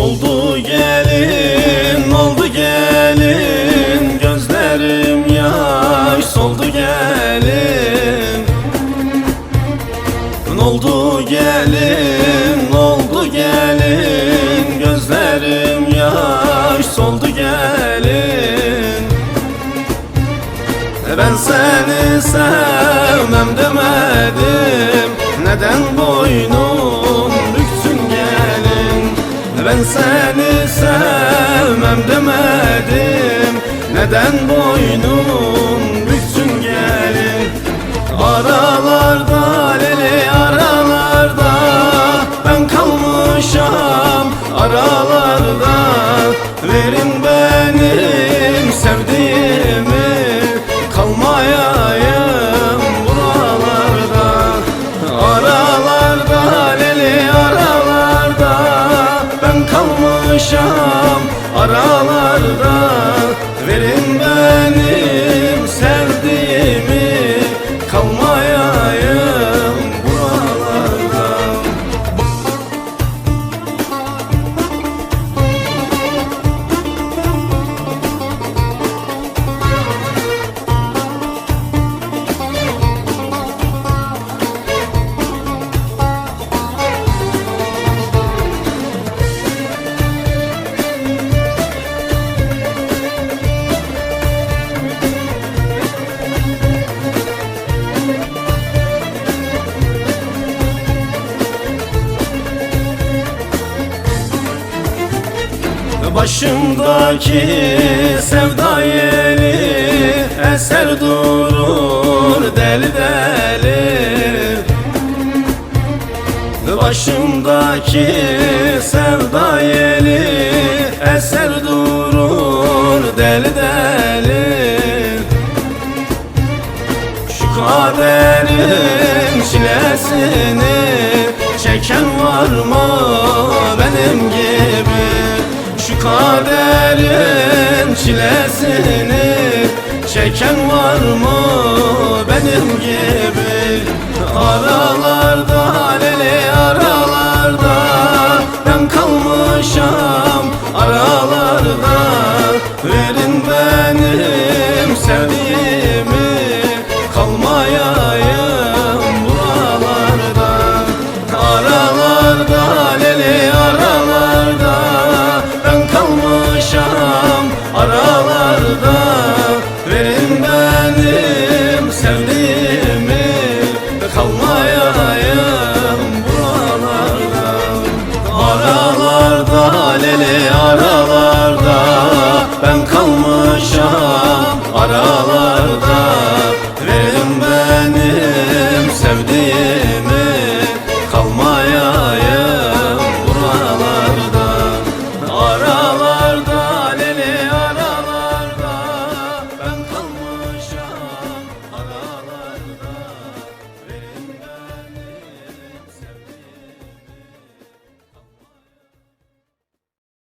Oldu gelin, oldu gelin Gözlerim yaş soldu gelin. Oldu gelin, oldu gelin Gözlerim yaş soldu gelin. Ben seni sevmem demedim Neden benim sevdiğimi Başımdaki sevda yeli Eser durur deli deli. Başımdaki sevda yeli Eser durur deli deli. Şu kaderin çilesini Çeken var mı kaderin çilesini Çeken var mı benim gibi? Aralarda lele aralarda Ben kalmışam aralarda. Verin benim sevdiğim